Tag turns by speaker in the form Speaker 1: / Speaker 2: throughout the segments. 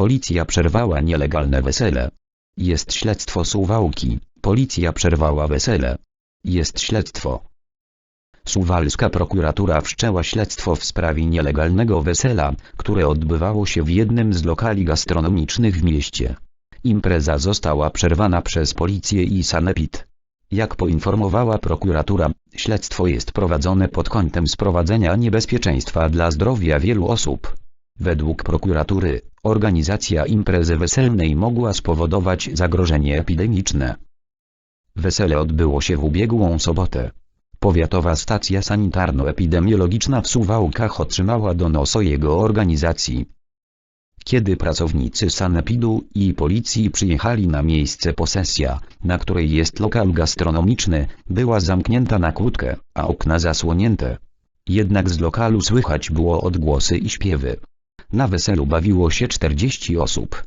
Speaker 1: Policja przerwała nielegalne wesele. Jest śledztwo Suwałki. Policja przerwała wesele. Jest śledztwo. Suwalska prokuratura wszczęła śledztwo w sprawie nielegalnego wesela, które odbywało się w jednym z lokali gastronomicznych w mieście. Impreza została przerwana przez policję i sanepid. Jak poinformowała prokuratura, śledztwo jest prowadzone pod kątem sprowadzenia niebezpieczeństwa dla zdrowia wielu osób. Według prokuratury, organizacja imprezy weselnej mogła spowodować zagrożenie epidemiczne. Wesele odbyło się w ubiegłą sobotę. Powiatowa stacja sanitarno-epidemiologiczna w Suwałkach otrzymała donos o jego organizacji. Kiedy pracownicy sanepidu i policji przyjechali na miejsce posesja, na której jest lokal gastronomiczny, była zamknięta na kłódkę, a okna zasłonięte. Jednak z lokalu słychać było odgłosy i śpiewy. Na weselu bawiło się 40 osób.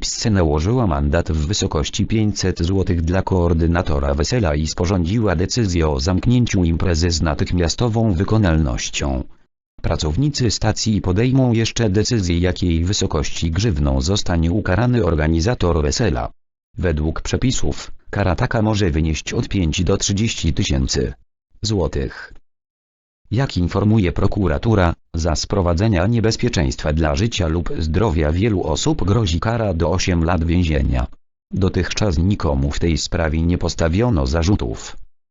Speaker 1: PSC nałożyła mandat w wysokości 500 zł dla koordynatora wesela i sporządziła decyzję o zamknięciu imprezy z natychmiastową wykonalnością. Pracownicy stacji podejmą jeszcze decyzję jakiej wysokości grzywną zostanie ukarany organizator wesela. Według przepisów, kara taka może wynieść od 5 do 30 tysięcy złotych. Jak informuje prokuratura, za sprowadzenia niebezpieczeństwa dla życia lub zdrowia wielu osób grozi kara do 8 lat więzienia. Dotychczas nikomu w tej sprawie nie postawiono zarzutów.